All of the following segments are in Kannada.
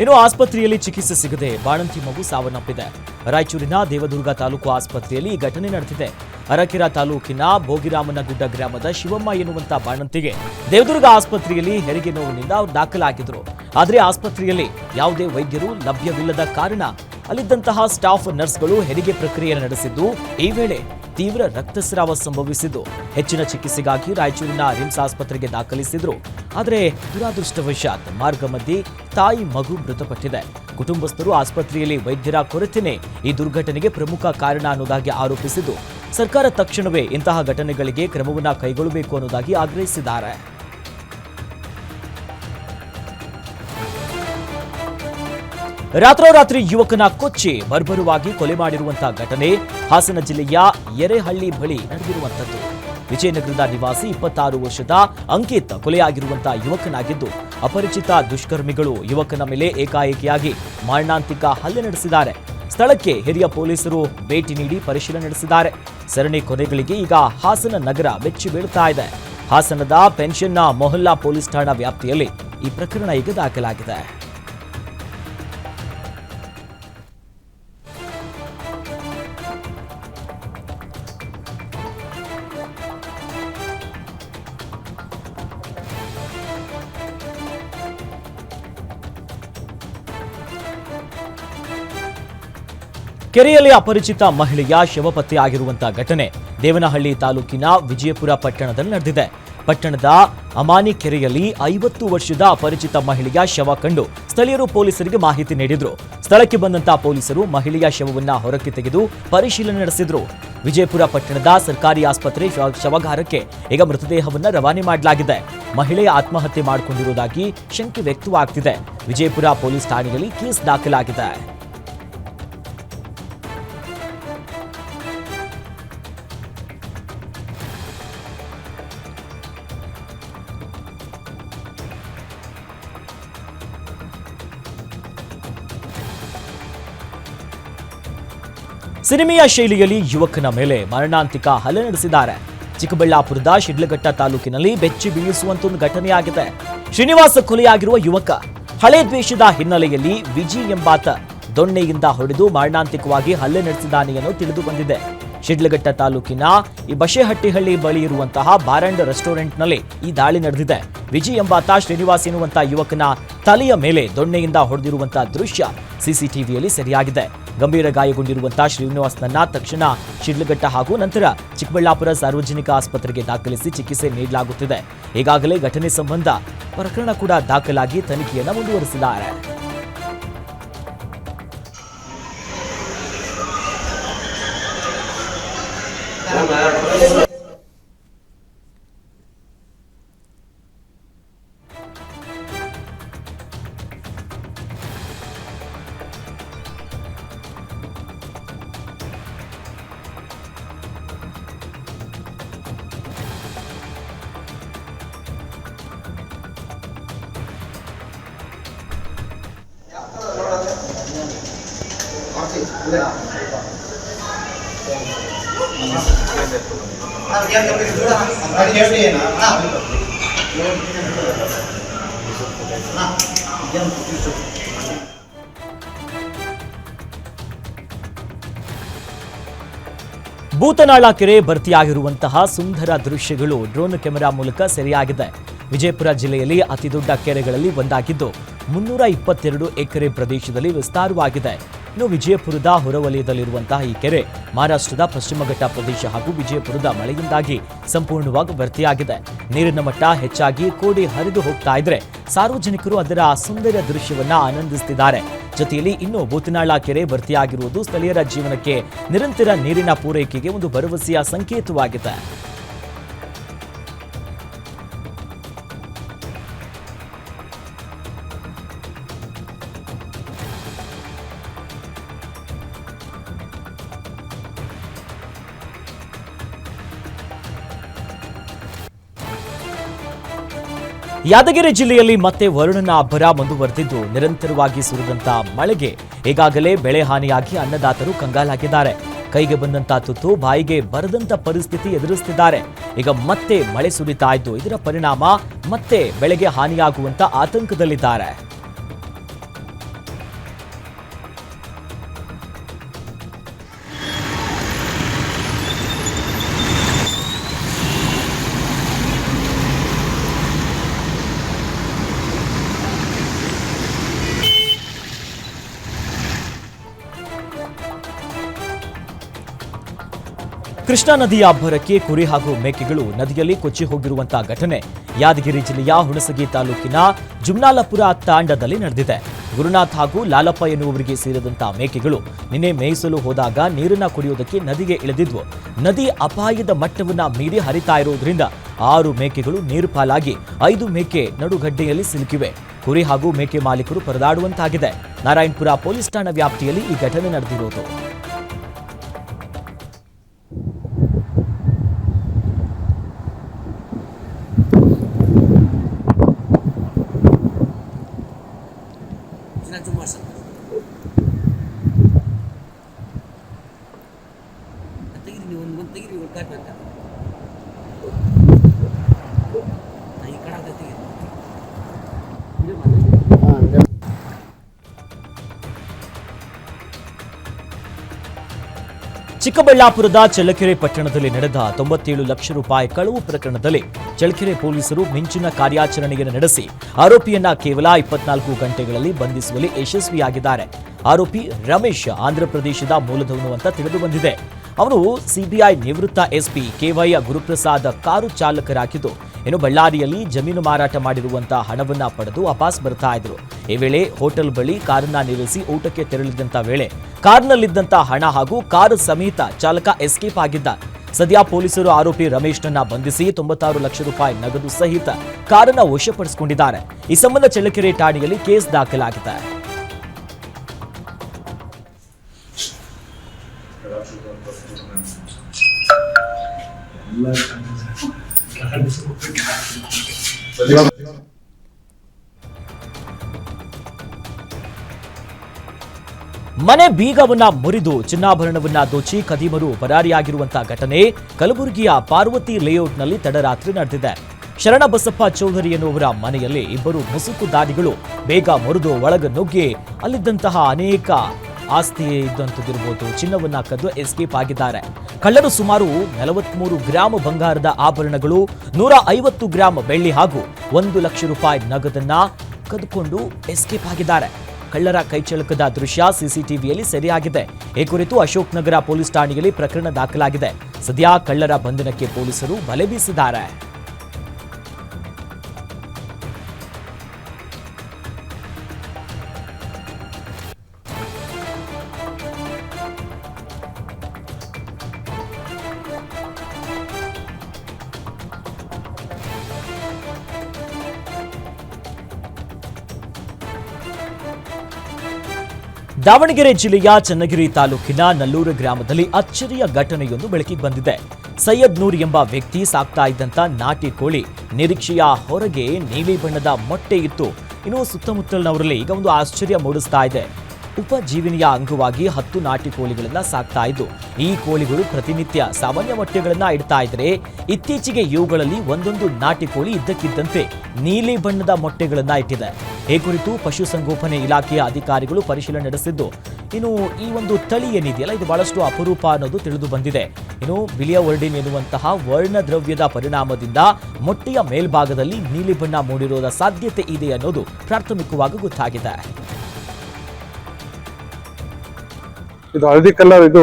ಇನ್ನು ಆಸ್ಪತ್ರೆಯಲ್ಲಿ ಚಿಕಿತ್ಸೆ ಸಿಗದೆ ಬಾಣಂತಿ ಮಗು ಸಾವನ್ನಪ್ಪಿದೆ. ರಾಯಚೂರಿನ ದೇವದುರ್ಗ ತಾಲೂಕು ಆಸ್ಪತ್ರೆಯಲ್ಲಿ ಈ ಘಟನೆ ನಡೆದಿದೆ. ಅರಕೆರ ತಾಲೂಕಿನ ಭೋಗಿರಾಮನಗುಡ್ಡ ಗ್ರಾಮದ ಶಿವಮ್ಮ ಎನ್ನುವಂತ ಬಾಣಂತಿಗೆ ದೇವದುರ್ಗ ಆಸ್ಪತ್ರೆಯಲ್ಲಿ ಹೆರಿಗೆ ನೋವಿನಿಂದ ದಾಖಲಾಗಿದ್ರು. ಆದರೆ ಆಸ್ಪತ್ರೆಯಲ್ಲಿ ಯಾವುದೇ ವೈದ್ಯರು ಲಭ್ಯವಿಲ್ಲದ ಕಾರಣ ಅಲ್ಲಿದ್ದಂತಹ ಸ್ಟಾಫ್ ನರ್ಸ್ಗಳು ಹೆರಿಗೆ ಪ್ರಕ್ರಿಯೆ ನಡೆಸಿದ್ದು, ಈ ವೇಳೆ ತೀವ್ರ ರಕ್ತಸ್ರಾವ ಸಂಭವಿಸಿದ್ದು. ಹೆಚ್ಚಿನ ಚಿಕಿತ್ಸೆಗಾಗಿ ರಾಯಚೂರಿನ ರಿಮ್ಸ್ ಆಸ್ಪತ್ರೆಗೆ ದಾಖಲಿಸಿದ್ರು. ಆದರೆ ದುರಾದೃಷ್ಟವಶಾತ್ ಮಾರ್ಗ ಮಧ್ಯೆ ತಾಯಿ ಮಗು ಮೃತಪಟ್ಟಿದೆ. ಕುಟುಂಬಸ್ಥರು ಆಸ್ಪತ್ರೆಯಲ್ಲಿ ವೈದ್ಯರ ಕೊರತೆನೇ ಈ ದುರ್ಘಟನೆಗೆ ಪ್ರಮುಖ ಕಾರಣ ಅನ್ನೋದಾಗಿ ಆರೋಪಿಸಿದ್ದು. ಸರ್ಕಾರ ತಕ್ಷಣವೇ ಇಂತಹ ಘಟನೆಗಳಿಗೆ ಕ್ರಮವನ್ನ ಕೈಗೊಳ್ಳಬೇಕು ಅನ್ನೋದಾಗಿ ಆಗ್ರಹಿಸಿದ್ದಾರೆ. ರಾತ್ರೋರಾತ್ರಿ ಯುವಕನ ಕೊಚ್ಚಿ ಬರ್ಬರವಾಗಿ ಕೊಲೆ ಮಾಡಿರುವಂತಹ ಘಟನೆ ಹಾಸನ ಜಿಲ್ಲೆಯ ಎರೆಹಳ್ಳಿ ಬಳಿ ನಡೆದಿರುವಂತದ್ದು ವಿಜಯನಗರದ ನಿವಾಸಿ ಇಪ್ಪತ್ತಾರು ವರ್ಷದ ಅಂಕಿತ್ ಕೊಲೆಯಾಗಿರುವಂತಹ ಯುವಕನಾಗಿದ್ದು, ಅಪರಿಚಿತ ದುಷ್ಕರ್ಮಿಗಳು ಯುವಕನ ಮೇಲೆ ಏಕಾಏಕಿಯಾಗಿ ಮಾರಣಾಂತಿಕ ಹಲ್ಲೆ ನಡೆಸಿದ್ದಾರೆ. ಸ್ಥಳಕ್ಕೆ ಹಿರಿಯ ಪೊಲೀಸರು ಭೇಟಿ ನೀಡಿ ಪರಿಶೀಲನೆ ನಡೆಸಿದ್ದಾರೆ. ಸರಣಿ ಕೊನೆಗಳಿಗೆ ಈಗ ಹಾಸನ ನಗರ ಬೆಚ್ಚಿ ಬೀಳ್ತಾ ಇದೆ. ಹಾಸನದ ಪೆನ್ಷನ್ನ ಮೊಹಲ್ಲಾ ಪೊಲೀಸ್ ಠಾಣಾ ವ್ಯಾಪ್ತಿಯಲ್ಲಿ ಈ ಪ್ರಕರಣ ಈಗ ದಾಖಲಾಗಿದೆ. ಕೆರೆಯಲ್ಲಿ ಅಪರಿಚಿತ ಮಹಿಳೆಯ ಶವ ಪತ್ತೆಯಾಗಿರುವಂತಹ ಘಟನೆ ದೇವನಹಳ್ಳಿ ತಾಲೂಕಿನ ವಿಜಯಪುರ ಪಟ್ಟಣದಲ್ಲಿ ನಡೆದಿದೆ. ಪಟ್ಟಣದ ಅಮಾನಿ ಕೆರೆಯಲ್ಲಿ ಐವತ್ತು ವರ್ಷದ ಅಪರಿಚಿತ ಮಹಿಳೆಯ ಶವ ಕಂಡು ಸ್ಥಳೀಯರು ಪೊಲೀಸರಿಗೆ ಮಾಹಿತಿ ನೀಡಿದ್ರು. ಸ್ಥಳಕ್ಕೆ ಬಂದಂತಹ ಪೊಲೀಸರು ಮಹಿಳೆಯ ಶವವನ್ನ ಹೊರಕ್ಕೆ ತೆಗೆದು ಪರಿಶೀಲನೆ ನಡೆಸಿದ್ರು. ವಿಜಯಪುರ ಪಟ್ಟಣದ ಸರ್ಕಾರಿ ಆಸ್ಪತ್ರೆ ಶವ- ಶವಗಾರಕ್ಕೆ ಈಗ ಮೃತದೇಹವನ್ನ ರವಾನೆ ಮಾಡಲಾಗಿದೆ. ಮಹಿಳೆ ಆತ್ಮಹತ್ಯೆ ಮಾಡಿಕೊಂಡಿರುವುದಾಗಿ ಶಂಕೆ ವ್ಯಕ್ತವಾಗ್ತಿದೆ. ವಿಜಯಪುರ ಪೊಲೀಸ್ ಠಾಣೆಯಲ್ಲಿ ಕೇಸ್ ದಾಖಲಾಗಿದೆ. ಸಿನಿಮೆಯ ಶೈಲಿಯಲ್ಲಿ ಯುವಕನ ಮೇಲೆ ಮರಣಾಂತಿಕ ಹಲ್ಲೆ ನಡೆಸಿದ್ದಾರೆ. ಚಿಕ್ಕಬಳ್ಳಾಪುರದ ಶಿಡ್ಲಘಟ್ಟ ತಾಲೂಕಿನಲ್ಲಿ ಬೆಚ್ಚಿ ಬೀಳಿಸುವಂತ ಒಂದು ಘಟನೆಯಾಗಿದೆ. ಶ್ರೀನಿವಾಸ ಕೊಲೆಯಾಗಿರುವ ಯುವಕ, ಹಳೆ ದ್ವೇಷದ ಹಿನ್ನೆಲೆಯಲ್ಲಿ ವಿಜಿ ಎಂಬಾತ ದೊಣ್ಣೆಯಿಂದ ಹೊಡೆದು ಮರಣಾಂತಿಕವಾಗಿ ಹಲ್ಲೆ ನಡೆಸಿದ್ದಾನೆ ಎಂದು ತಿಳಿದು ಬಂದಿದೆ ಶಿಡ್ಲಘಟ್ಟ ತಾಲೂಕಿನ ಈ ಬಶೆಹಟ್ಟಿಹಳ್ಳಿ ಬಳಿ ಇರುವಂತಹ ಬಾರಂಡ್ ರೆಸ್ಟೋರೆಂಟ್ನಲ್ಲಿ ಈ ದಾಳಿ ನಡೆದಿದೆ. ವಿಜಿ ಎಂಬಾತ ಶ್ರೀನಿವಾಸ್ ಎನ್ನುವಂತಹ ಯುವಕನ ತಲೆಯ ಮೇಲೆ ದೊಣ್ಣೆಯಿಂದ ಹೊಡೆದಿರುವಂತಹ ದೃಶ್ಯ ಸಿಸಿಟಿವಿಯಲ್ಲಿ ಸೆರೆಯಾಗಿದೆ. ಗಂಭೀರ ಗಾಯಗೊಂಡಿರುವಂತಹ ಶ್ರೀನಿವಾಸ್ನನ್ನ ತಕ್ಷಣ ಶಿಡ್ಲಘಟ್ಟ ಹಾಗೂ ನಂತರ ಚಿಕ್ಕಬಳ್ಳಾಪುರ ಸಾರ್ವಜನಿಕ ಆಸ್ಪತ್ರೆಗೆ ದಾಖಲಿಸಿ ಚಿಕಿತ್ಸೆ ನೀಡಲಾಗುತ್ತಿದೆ. ಈಗಾಗಲೇ ಘಟನೆ ಸಂಬಂಧ ಪ್ರಕರಣ ಕೂಡ ದಾಖಲಾಗಿ ತನಿಖೆಯನ್ನು ಮುಂದುವರೆಸಿದ್ದಾರೆ. Yeah. ಭೂತನಾಳ ಕೆರೆ ಭರ್ತಿಯಾಗಿರುವಂತಹ ಸುಂದರ ದೃಶ್ಯಗಳು ಡ್ರೋನ್ ಕ್ಯಾಮೆರಾ ಮೂಲಕ ಸೆರೆಯಾಗಿದೆ. ವಿಜಯಪುರ ಜಿಲ್ಲೆಯಲ್ಲಿ ಅತಿದೊಡ್ಡ ಕೆರೆಗಳಲ್ಲಿ ಒಂದಾಗಿದ್ದು, ಮುನ್ನೂರ ಇಪ್ಪತ್ತೆರಡು ಎಕರೆ ಪ್ರದೇಶದಲ್ಲಿ ವಿಸ್ತಾರವಾಗಿದೆ. ಇನ್ನು ವಿಜಯಪುರದ ಹೊರವಲಯದಲ್ಲಿರುವಂತಹ ಈ ಕೆರೆ ಮಹಾರಾಷ್ಟ್ರದ ಪಶ್ಚಿಮ ಘಟ್ಟ ಪ್ರದೇಶ ಹಾಗೂ ವಿಜಯಪುರದ ಮಳೆಯಿಂದಾಗಿ ಸಂಪೂರ್ಣವಾಗಿ ಭರ್ತಿಯಾಗಿದೆ. ನೀರಿನ ಮಟ್ಟ ಹೆಚ್ಚಾಗಿ ಕೋಡಿ ಹರಿದು ಹೋಗ್ತಾ ಇದ್ರೆ ಸಾರ್ವಜನಿಕರು ಅದರ ಸುಂದರ ದೃಶ್ಯವನ್ನ ಆನಂದಿಸುತ್ತಿದ್ದಾರೆ ಜೊತೆಯಲ್ಲಿ ಇನ್ನು ಬೂತನಾಳ ಕೆರೆ ಭರ್ತಿಯಾಗಿರುವುದು ಸ್ಥಳೀಯರ ಜೀವನಕ್ಕೆ ನಿರಂತರ ನೀರಿನ ಪೂರೈಕೆಗೆ ಒಂದು ಭರವಸೆಯ ಸಂಕೇತವಾಗಿದೆ. ಯಾದಗಿರಿ ಜಿಲ್ಲೆಯಲ್ಲಿ ಮತ್ತೆ ವರುಣನ ಅಬ್ಬರ ಮುಂದುವರೆದಿದ್ದು, ನಿರಂತರವಾಗಿ ಸುರಿದಂತ ಮಳೆಗೆ ಈಗಾಗಲೇ ಬೆಳೆ ಹಾನಿಯಾಗಿ ಅನ್ನದಾತರು ಕಂಗಾಲಾಗಿದ್ದಾರೆ. ಕೈಗೆ ಬಂದಂತ ತುತ್ತು ಬಾಯಿಗೆ ಬರದಂತ ಪರಿಸ್ಥಿತಿ ಎದುರಿಸುತ್ತಿದ್ದಾರೆ ಈಗ ಮತ್ತೆ ಮಳೆ ಸುರಿತಾ ಇದ್ದು, ಇದರ ಪರಿಣಾಮ ಮತ್ತೆ ಬೆಳೆಗೆ ಹಾನಿಯಾಗುವಂತ ಆತಂಕದಲ್ಲಿದ್ದಾರೆ. ಕೃಷ್ಣಾ ನದಿಯ ಅಬ್ಬರಕ್ಕೆ ಕುರಿ ಹಾಗೂ ಮೇಕೆಗಳು ನದಿಯಲ್ಲಿ ಕೊಚ್ಚಿ ಹೋಗಿರುವಂತಹ ಘಟನೆ ಯಾದಗಿರಿ ಜಿಲ್ಲೆಯ ಹುಣಸಗಿ ತಾಲೂಕಿನ ಜುಮ್ನಾಲಪುರ ತಾಂಡದಲ್ಲಿ ನಡೆದಿದೆ. ಗುರುನಾಥ್ ಹಾಗೂ ಲಾಲಪ್ಪ ಎನ್ನುವರಿಗೆ ಸೇರಿದಂತಹ ಮೇಕೆಗಳು ನಿನ್ನೆ ಮೇಯಿಸಲು ಹೋದಾಗ ನೀರನ್ನ ಕುಡಿಯುವುದಕ್ಕೆ ನದಿಗೆ ಇಳಿದಿದ್ವು. ನದಿ ಅಪಾಯದ ಮಟ್ಟವನ್ನ ಮೀರಿ ಹರಿತಾ ಇರುವುದರಿಂದ ಆರು ಮೇಕೆಗಳು ನೀರು ಪಾಲಾಗಿ ಐದು ಮೇಕೆ ನಡುಗಡ್ಡೆಯಲ್ಲಿ ಸಿಲುಕಿವೆ. ಕುರಿ ಹಾಗೂ ಮೇಕೆ ಮಾಲೀಕರು ಪರದಾಡುವಂತಾಗಿದೆ. ನಾರಾಯಣಪುರ ಪೊಲೀಸ್ ಠಾಣಾ ವ್ಯಾಪ್ತಿಯಲ್ಲಿ ಈ ಘಟನೆ ನಡೆದಿರುವುದು. ಚಿಕ್ಕಬಳ್ಳಾಪುರದ ಚಳ್ಳಕೆರೆ ಪಟ್ಟಣದಲ್ಲಿ ನಡೆದ ತೊಂಬತ್ತೇಳು ಲಕ್ಷ ರೂಪಾಯಿ ಕಳವು ಪ್ರಕರಣದಲ್ಲಿ ಚಳ್ಳಕೆರೆ ಪೊಲೀಸರು ಮಿಂಚಿನ ಕಾರ್ಯಾಚರಣೆಯನ್ನು ನಡೆಸಿ ಆರೋಪಿಯನ್ನ ಕೇವಲ ಇಪ್ಪತ್ನಾಲ್ಕು ಗಂಟೆಗಳಲ್ಲಿ ಬಂಧಿಸುವಲ್ಲಿ ಯಶಸ್ವಿಯಾಗಿದ್ದಾರೆ. ಆರೋಪಿ ರಮೇಶ್ ಆಂಧ್ರಪ್ರದೇಶದ ಮೂಲದವನು ಅಂತ ತಿಳಿದು ಬಂದಿದೆ. ಅವರು ಸಿಬಿಐ ನಿವೃತ್ತ SP K Y Guruprasad car ಚಾಲಕರಾಗಿದ್ದು ಇನ್ನು ಬಳ್ಳಾರಿಯಲ್ಲಿ ಜಮೀನು ಮಾರಾಟ ಮಾಡಿರುವಂತಹ ಹಣವನ್ನ ಪಡೆದು ವಾಪಸ್ ಬರ್ತಾ ಇದ್ರು. ಈ ವೇಳೆ ಹೋಟೆಲ್ ಬಳಿ ಕಾರನ್ನ ನಿಲ್ಲಿಸಿ ಊಟಕ್ಕೆ ತೆರಳಿದಂತ ವೇಳೆ ಕಾರ್ನಲ್ಲಿದ್ದಂತ ಹಣ ಹಾಗೂ ಕಾರು ಸಮೇತ ಚಾಲಕ ಎಸ್ಕೇಪ್ ಆಗಿದ್ದ. ಸದ್ಯ ಪೊಲೀಸರು ಆರೋಪಿ ರಮೇಶ್ನನ್ನ ಬಂಧಿಸಿ ತೊಂಬತ್ತಾರು ಲಕ್ಷ ರೂಪಾಯಿ ನಗದು ಸಹಿತ ಕಾರನ್ನ ವಶಪಡಿಸಿಕೊಂಡಿದ್ದಾರೆ. ಈ ಸಂಬಂಧ ಚಳ್ಳಕೆರೆ ಠಾಣೆಯಲ್ಲಿ ಕೇಸ್ ದಾಖಲಾಗಿದೆ. ಮನೆ ಬೀಗವನ್ನ ಮುರಿದು ಚಿನ್ನಾಭರಣವನ್ನ ದೋಚಿ ಕದೀಮರು ಪರಾರಿಯಾಗಿರುವಂತಹ ಘಟನೆ ಕಲಬುರಗಿಯ ಪಾರ್ವತಿ ಲೇಔಟ್ನಲ್ಲಿ ತಡರಾತ್ರಿ ನಡೆದಿದೆ. ಶರಣಬಸಪ್ಪ ಚೌಧರಿ ಎನ್ನುವರ ಮನೆಯಲ್ಲಿ ಇಬ್ಬರು ಮುಸುಕುದಾರಿಗಳು ಬೇಗ ಮುರಿದು ಒಳಗ ನುಗ್ಗಿ ಅಲ್ಲಿದ್ದಂತಹ ಅನೇಕ ಆಸ್ತಿ ಇದ್ದಂತದಿರಬಹುದು ಚಿನ್ನವನ್ನ ಕದ್ದು ಎಸ್ಕೇಪ್ ಆಗಿದ್ದಾರೆ. ಕಳ್ಳರು ಸುಮಾರು ನಲವತ್ಮೂರು ಗ್ರಾಂ ಬಂಗಾರದ ಆಭರಣಗಳು, ನೂರ ಐವತ್ತು ಗ್ರಾಂ ಬೆಳ್ಳಿ ಹಾಗೂ ಒಂದು ಲಕ್ಷ ರೂಪಾಯಿ ನಗದನ್ನ ಕದ್ಕೊಂಡು ಎಸ್ಕೇಪ್ ಆಗಿದ್ದಾರೆ. ಕಳ್ಳರ ಕೈಚಳಕದ ದೃಶ್ಯ ಸಿಸಿಟಿವಿಯಲ್ಲಿ ಸೆರೆಯಾಗಿದೆ. ಈ ಕುರಿತು ಅಶೋಕ್ ನಗರ ಪೊಲೀಸ್ ಠಾಣೆಯಲ್ಲಿ ಪ್ರಕರಣ ದಾಖಲಾಗಿದೆ. ಸದ್ಯ ಕಳ್ಳರ ಬಂಧನಕ್ಕೆ ಪೊಲೀಸರು ಬಲೆ ಬೀಸಿದ್ದಾರೆ. ದಾವಣಗೆರೆ ಜಿಲ್ಲೆಯ ಚನ್ನಗಿರಿ ತಾಲೂಕಿನ ನಲ್ಲೂರು ಗ್ರಾಮದಲ್ಲಿ ಅಚ್ಚರಿಯ ಘಟನೆಯೊಂದು ಬೆಳಕಿಗೆ ಬಂದಿದೆ. ಸೈಯದ್ ನೂರ್ ಎಂಬ ವ್ಯಕ್ತಿ ಸಾಕ್ತಾ ಇದ್ದಂತ ನಾಟಿ ಕೋಳಿ ನಿರೀಕ್ಷೆಯ ಹೊರಗೆ ನೀಲಿ ಬಣ್ಣದ ಮೊಟ್ಟೆ ಇತ್ತು. ಇನ್ನು ಸುತ್ತಮುತ್ತಲಿನವರಲ್ಲಿ ಈಗ ಒಂದು ಆಶ್ಚರ್ಯ ಮೂಡಿಸ್ತಾ ಇದೆ. ಉಪಜೀವನಿಯ ಅಂಗವಾಗಿ ಹತ್ತು ನಾಟಿ ಕೋಳಿಗಳನ್ನ ಸಾಕ್ತಾ ಇದ್ದು, ಈ ಕೋಳಿಗಳು ಪ್ರತಿನಿತ್ಯ ಸಾಮಾನ್ಯ ಮೊಟ್ಟೆಗಳನ್ನ ಇಡ್ತಾ ಇದ್ರೆ, ಇತ್ತೀಚೆಗೆ ಇವುಗಳಲ್ಲಿ ಒಂದೊಂದು ನಾಟಿ ಕೋಳಿ ಇದ್ದಕ್ಕಿದ್ದಂತೆ ನೀಲಿ ಬಣ್ಣದ ಮೊಟ್ಟೆಗಳನ್ನ ಇಟ್ಟಿದೆ. ಈ ಕುರಿತು ಪಶುಸಂಗೋಪನೆ ಇಲಾಖೆಯ ಅಧಿಕಾರಿಗಳು ಪರಿಶೀಲನೆ ನಡೆಸಿದ್ದು, ಇನ್ನು ಈ ಒಂದು ತಳಿ ಏನಿದೆಯಲ್ಲ, ಇದು ಬಹಳಷ್ಟು ಅಪರೂಪ ಅನ್ನೋದು ತಿಳಿದು ಬಂದಿದೆ. ಇನ್ನು ಬಿಳಿಯ ವರ್ಡಿನ್ ಎನ್ನುವಂತಹ ವರ್ಣ ದ್ರವ್ಯದ ಪರಿಣಾಮದಿಂದ ಮೊಟ್ಟೆಯ ಮೇಲ್ಭಾಗದಲ್ಲಿ ನೀಲಿ ಬಣ್ಣ ಮೂಡಿರೋದ ಸಾಧ್ಯತೆ ಇದೆ ಅನ್ನೋದು ಪ್ರಾಥಮಿಕವಾಗಿ ಗೊತ್ತಾಗಿದೆ. ಇದು ಹಳದಿ ಕಲರ್ ಇದು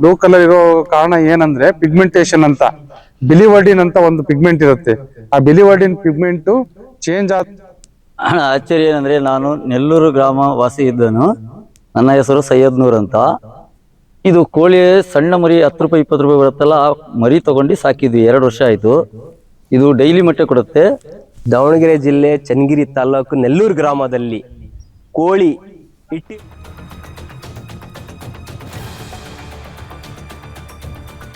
ಬ್ಲೂ ಕಲರ್ ಇರೋ ಕಾರಣ ಏನಂದ್ರೆ ಪಿಗ್ಮೆಂಟೇಶನ್ ಅಂತ. ಬಿಲಿವರ್ಡಿನ್ ಅಂತ ಒಂದು ಪಿಗ್ಮೆಂಟ್ ಇರುತ್ತೆ. ಆ ಬಿಲಿವರ್ಡಿನ್ ಪಿಗ್ಮೆಂಟ್ ಚೇಂಜ್ ಆದ ಆಶ್ಚರ್ಯ ಏನಂದ್ರೆ ನಾನು ನೆಲ್ಲೂರು ಗ್ರಾಮ ವಾಸಿ ಇದ್ದನು. ನನ್ನ ಹೆಸರು ಸೈಯದ್ ನೂರ್ ಅಂತ. ಇದು ಕೋಳಿ ಸಣ್ಣ ಮರಿ ಹತ್ತು ರೂಪಾಯಿ ಇಪ್ಪತ್ತು ರೂಪಾಯಿ ಬರುತ್ತಲ್ಲ ಆ ಮರಿ ತಗೊಂಡು ಸಾಕಿದ್ವಿ. ಎರಡು ವರ್ಷ ಆಯ್ತು. ಇದು ಡೈಲಿ ಮೊಟ್ಟೆ ಕೊಡುತ್ತೆ. ದಾವಣಗೆರೆ ಜಿಲ್ಲೆ ಚನ್ನಗಿರಿ ತಾಲೂಕು ನೆಲ್ಲೂರು ಗ್ರಾಮದಲ್ಲಿ ಕೋಳಿ ಇಟ್ಟಿ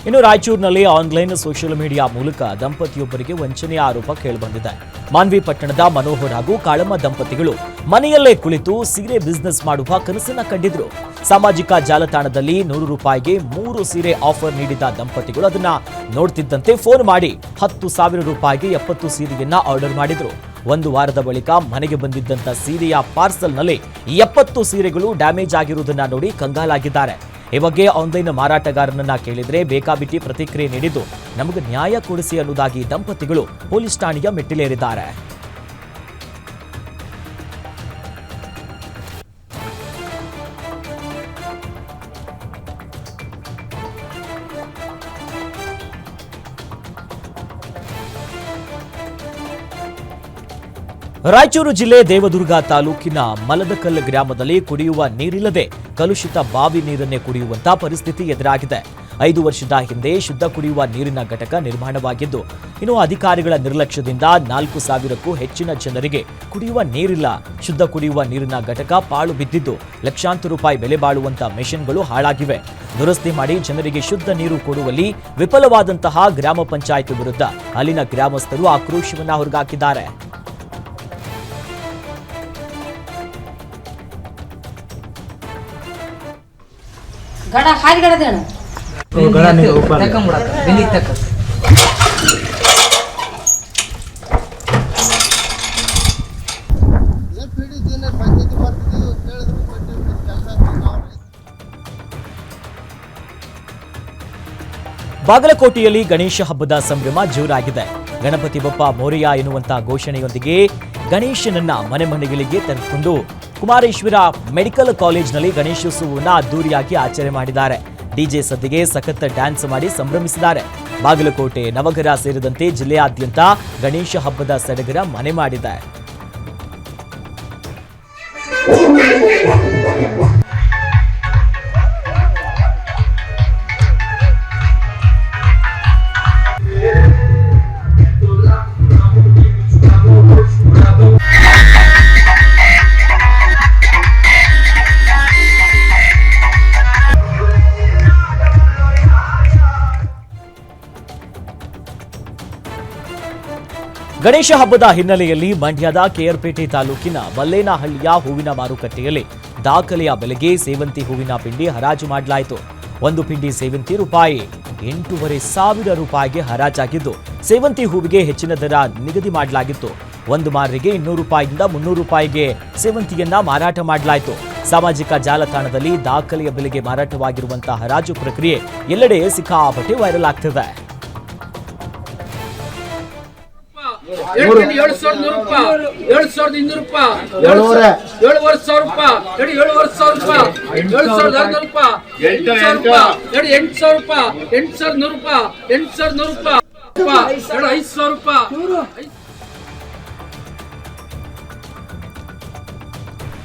ಇನ್ನು ರಾಯಚೂರಿನಲ್ಲಿ ಆನ್ಲೈನ್ ಸೋಷಿಯಲ್ ಮೀಡಿಯಾ ಮೂಲಕ ದಂಪತಿಯೊಬ್ಬರಿಗೆ ವಂಚನೆಯ ಆರೋಪ ಕೇಳಿಬಂದಿದೆ. ಮಾನ್ವಿ ಪಟ್ಟಣದ ಮನೋಹರ್ ಹಾಗೂ ಕಾಳಮ್ಮ ದಂಪತಿಗಳು ಮನೆಯಲ್ಲೇ ಕುಳಿತು ಸೀರೆ ಬಿಸ್ನೆಸ್ ಮಾಡುವ ಕನಸನ್ನ ಕಂಡಿದ್ರು. ಸಾಮಾಜಿಕ ಜಾಲತಾಣದಲ್ಲಿ ನೂರು ರೂಪಾಯಿಗೆ ಮೂರು ಸೀರೆ ಆಫರ್ ನೀಡಿದ ದಂಪತಿಗಳು ಅದನ್ನ ನೋಡ್ತಿದ್ದಂತೆ ಫೋನ್ ಮಾಡಿ ಹತ್ತು ಸಾವಿರ ರೂಪಾಯಿಗೆ ಎಪ್ಪತ್ತು ಸೀರೆಯನ್ನ ಆರ್ಡರ್ ಮಾಡಿದ್ರು. ಒಂದು ವಾರದ ಬಳಿಕ ಮನೆಗೆ ಬಂದಿದ್ದಂತ ಸೀರೆಯ ಪಾರ್ಸಲ್ನಲ್ಲಿ ಎಪ್ಪತ್ತು ಸೀರೆಗಳು ಡ್ಯಾಮೇಜ್ ಆಗಿರುವುದನ್ನ ನೋಡಿ ಕಂಗಾಲಾಗಿದ್ದಾರೆ. ಈ ಬಗ್ಗೆ ಆನ್ಲೈನ್ ಮಾರಾಟಗಾರನನ್ನ ಕೇಳಿದ್ರೆ ಬೇಕಾಬಿಟ್ಟಿ ಪ್ರತಿಕ್ರಿಯೆ ನೀಡಿದ್ದು, ನಮಗೆ ನ್ಯಾಯ ಕೊಡಿಸಿ ಅನ್ನುವುದಾಗಿ ದಂಪತಿಗಳು ಪೊಲೀಸ್ ಠಾಣೆಯ ಮೆಟ್ಟಿಲೇರಿದ್ದಾರೆ. ರಾಯಚೂರು ಜಿಲ್ಲೆ ದೇವದುರ್ಗ ತಾಲೂಕಿನ ಮಲದಕಲ್ ಗ್ರಾಮದಲ್ಲಿ ಕುಡಿಯುವ ನೀರಿಲ್ಲದೆ ಕಲುಷಿತ ಬಾವಿ ನೀರನ್ನೇ ಕುಡಿಯುವಂತಹ ಪರಿಸ್ಥಿತಿ ಎದುರಾಗಿದೆ. ಐದು ವರ್ಷದ ಹಿಂದೆ ಶುದ್ಧ ಕುಡಿಯುವ ನೀರಿನ ಘಟಕ ನಿರ್ಮಾಣವಾಗಿದ್ದು, ಇನ್ನು ಅಧಿಕಾರಿಗಳ ನಿರ್ಲಕ್ಷ್ಯದಿಂದ ನಾಲ್ಕು ಸಾವಿರಕ್ಕೂ ಹೆಚ್ಚಿನ ಜನರಿಗೆ ಕುಡಿಯುವ ನೀರಿಲ್ಲ. ಶುದ್ಧ ಕುಡಿಯುವ ನೀರಿನ ಘಟಕ ಪಾಳು ಬಿದ್ದಿದ್ದು, ಲಕ್ಷಾಂತರ ರೂಪಾಯಿ ಬೆಲೆ ಬಾಳುವಂತಹ ಮೆಷಿನ್ಗಳು ಹಾಳಾಗಿವೆ. ದುರಸ್ತಿ ಮಾಡಿ ಜನರಿಗೆ ಶುದ್ಧ ನೀರು ಕೊಡುವಲ್ಲಿ ವಿಫಲವಾದಂತಹ ಗ್ರಾಮ ಪಂಚಾಯತ್ ವಿರುದ್ಧ ಅಲ್ಲಿನ ಗ್ರಾಮಸ್ಥರು ಆಕ್ರೋಶವನ್ನ ಹೊರಗಾಕಿದ್ದಾರೆ. ಗಡ ಬಾಗಲಕೋಟೆಯಲ್ಲಿ ಗಣೇಶ ಹಬ್ಬದ ಸಂಭ್ರಮ ಜೋರಾಗಿದೆ. ಗಣಪತಿ ಬಪ್ಪ ಮೋರಿಯಾ ಎನ್ನುವಂತಹ ಘೋಷಣೆಯೊಂದಿಗೆ ಗಣೇಶನನ್ನ ಮನೆ ಮನೆಗಳಿಗೆ ತೆರೆದುಕೊಂಡು ಕುಮಾರೇಶ್ವರ ಮೆಡಿಕಲ್ ಕಾಲೇಜ್ನಲ್ಲಿ ಗಣೇಶೋತ್ಸವವನ್ನು ಅದ್ದೂರಿಯಾಗಿ ಆಚರಣೆ ಮಾಡಿದ್ದಾರೆ. ಡಿಜೆ ಸದ್ದಿಗೆ ಸಖತ್ ಡ್ಯಾನ್ಸ್ ಮಾಡಿ ಸಂಭ್ರಮಿಸಿದ್ದಾರೆ. ಬಾಗಲಕೋಟೆ ನವಗರ ಸೇರಿದಂತೆ ಜಿಲ್ಲೆಯಾದ್ಯಂತ ಗಣೇಶ ಹಬ್ಬದ ಸಡಗರ ಮನೆ ಮಾಡಿದೆ ಗಣೇಶ ಹಬ್ಬದ ಹಿನ್ನೆಲೆಯಲ್ಲಿ ಮಂಡ್ಯದ ಕೆಆರ್ಪೇಟೆ ತಾಲೂಕಿನ ಬಲ್ಲೇನಹಳ್ಳಿಯ ಹೂವಿನ ಮಾರುಕಟ್ಟೆಯಲ್ಲಿ ದಾಖಲೆಯ ಬೆಲೆಗೆ ಸೇವಂತಿ ಹೂವಿನ ಪಿಂಡಿ ಹರಾಜು ಮಾಡಲಾಯಿತು. ಒಂದು ಪಿಂಡಿ ಸೇವಂತಿ ರೂಪಾಯಿ ಎಂಟೂವರೆ ಸಾವಿರ ರೂಪಾಯಿಗೆ ಹರಾಜಾಗಿದ್ದು, ಸೇವಂತಿ ಹೂವಿಗೆ ಹೆಚ್ಚಿನ ದರ ನಿಗದಿ ಮಾಡಲಾಗಿತ್ತು. ಒಂದು ಮಾರಿಗೆ ಇನ್ನೂರು ರೂಪಾಯಿಯಿಂದ ಮುನ್ನೂರು ರೂಪಾಯಿಗೆ ಸೇವಂತಿಯನ್ನ ಮಾರಾಟ ಮಾಡಲಾಯಿತು. ಸಾಮಾಜಿಕ ಜಾಲತಾಣದಲ್ಲಿ ದಾಖಲೆಯ ಬೆಲೆಗೆ ಮಾರಾಟವಾಗಿರುವಂತಹ ಹರಾಜು ಪ್ರಕ್ರಿಯೆ ಎಲ್ಲೆಡೆ ಸಿಕ್ಕಾಪಟ್ಟೆ ವೈರಲ್ ಆಗ್ತಿದೆ. ಏಳು ಸಾವಿರದ ನೂರು ರೂಪಾಯಿ ಏಳು ಸಾವಿರದ ಇನ್ನೂರು ರೂಪಾಯಿ ಏಳುವರೆ. ಸಾವಿರ ರೂಪಾಯಿ ಹೇಳಿ ಏಳುವರೆ ಸಾವಿರ ರೂಪಾಯಿ ಏಳು ಸಾವಿರದ ಆರ್ನೂರು ರೂಪಾಯಿ ಎಂಟು ಸಾವಿರ ರೂಪಾಯಿ ಹೇಳಿ ಎಂಟು ಸಾವಿರ ರೂಪಾಯಿ ಎಂಟು ಸಾವಿರದ ನೂರು ರೂಪಾಯಿ ಎಂಟು ಸಾವಿರದ ನೂರು ರೂಪಾಯಿ ರೂಪಾಯಿ ಐದು ಸಾವಿರ ರೂಪಾಯಿ.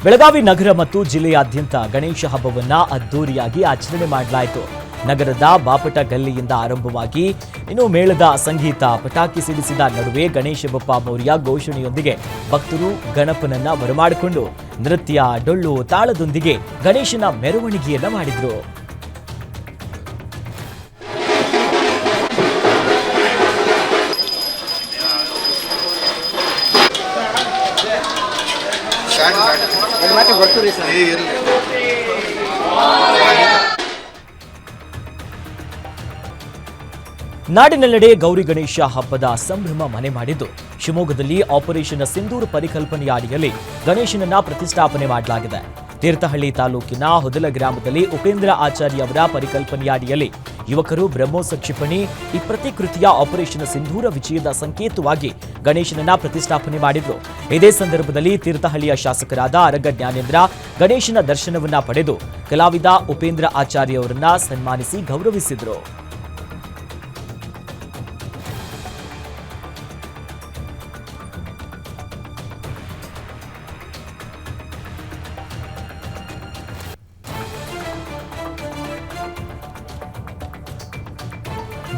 ಬೆಳಗಾವಿ ನಗರ ಮತ್ತು ಜಿಲ್ಲೆಯಾದ್ಯಂತ ಗಣೇಶ ಹಬ್ಬವನ್ನ ಅದ್ದೂರಿಯಾಗಿ ಆಚರಣೆ ಮಾಡಲಾಯಿತು. ನಗರದ ಬಾಪಟ ಗಲ್ಲಿಯಿಂದ ಆರಂಭವಾಗಿ ಇನ್ನು ಮೇಳದ ಸಂಗೀತ ಪಟಾಕಿ ಸಿಡಿಸಿದ ನಡುವೆ ಗಣೇಶ ಬಪ್ಪ ಮೌರ್ಯ ಘೋಷಣೆಯೊಂದಿಗೆ ಭಕ್ತರು ಗಣಪನನ್ನ ಬರಮಾಡಿಕೊಂಡು ನೃತ್ಯ ಡೊಳ್ಳು ತಾಳದೊಂದಿಗೆ ಗಣೇಶನ ಮೆರವಣಿಗೆಯನ್ನ ಮಾಡಿದ್ರು. ನಾಡಿನೆಲ್ಲೆಡೆ ಗೌರಿ ಗಣೇಶ ಹಬ್ಬದ ಸಂಭ್ರಮ ಮನೆ ಮಾಡಿದ್ದು. ಶಿವಮೊಗ್ಗದಲ್ಲಿ ಆಪರೇಷನ್ ಸಿಂಧೂರ್ ಪರಿಕಲ್ಪನೆಯ ಅಡಿಯಲ್ಲಿ ಗಣೇಶನನ್ನ ಪ್ರತಿಷ್ಠಾಪನೆ ಮಾಡಲಾಗಿದೆ. ತೀರ್ಥಹಳ್ಳಿ ತಾಲೂಕಿನ ಹೊದಲ ಗ್ರಾಮದಲ್ಲಿ ಉಪೇಂದ್ರ ಆಚಾರ್ಯ ಅವರ ಪರಿಕಲ್ಪನೆಯ ಅಡಿಯಲ್ಲಿ ಯುವಕರು ಬ್ರಹ್ಮೋಸ ಕ್ಷಿಪಣಿ, ಈ ಪ್ರತಿಕೃತಿಯ ಆಪರೇಷನ್ ಸಿಂಧೂರ ವಿಜಯದ ಸಂಕೇತವಾಗಿ ಗಣೇಶನನ್ನ ಪ್ರತಿಷ್ಠಾಪನೆ ಮಾಡಿದ್ರು. ಇದೇ ಸಂದರ್ಭದಲ್ಲಿ ತೀರ್ಥಹಳ್ಳಿಯ ಶಾಸಕರಾದ ಅರಗ ಜ್ಞಾನೇಂದ್ರ ಗಣೇಶನ ದರ್ಶನವನ್ನ ಪಡೆದು ಕಲಾವಿದ ಉಪೇಂದ್ರ ಆಚಾರ್ಯ ಅವರನ್ನ ಸನ್ಮಾನಿಸಿ ಗೌರವಿಸಿದ್ರು.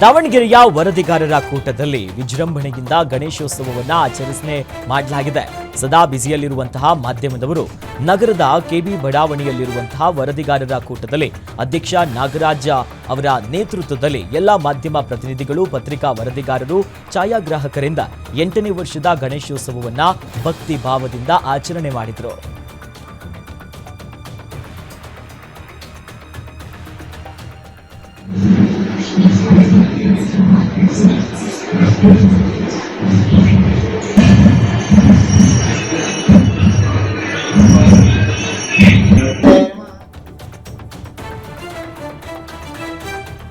ದಾವಣಗೆರೆಯ ವರದಿಗಾರರ ಕೂಟದಲ್ಲಿ ವಿಜೃಂಭಣೆಯಿಂದ ಗಣೇಶೋತ್ಸವವನ್ನು ಆಚರಿಸನೆ ಮಾಡಲಾಗಿದೆ. ಸದಾ ಬ್ಯುಸಿಯಲ್ಲಿರುವಂತಹ ಮಾಧ್ಯಮದವರು ನಗರದ ಕೆಬಿ ಬಡಾವಣೆಯಲ್ಲಿರುವಂತಹ ವರದಿಗಾರರ ಕೂಟದಲ್ಲಿ ಅಧ್ಯಕ್ಷ ನಾಗರಾಜ ಅವರ ನೇತೃತ್ವದಲ್ಲಿ ಎಲ್ಲ ಮಾಧ್ಯಮ ಪ್ರತಿನಿಧಿಗಳು, ಪತ್ರಿಕಾ ವರದಿಗಾರರು, ಛಾಯಾಗ್ರಾಹಕರಿಂದ ಎಂಟನೇ ವರ್ಷದ ಗಣೇಶೋತ್ಸವವನ್ನು ಭಕ್ತಿ ಭಾವದಿಂದ ಆಚರಣೆ ಮಾಡಿದರು.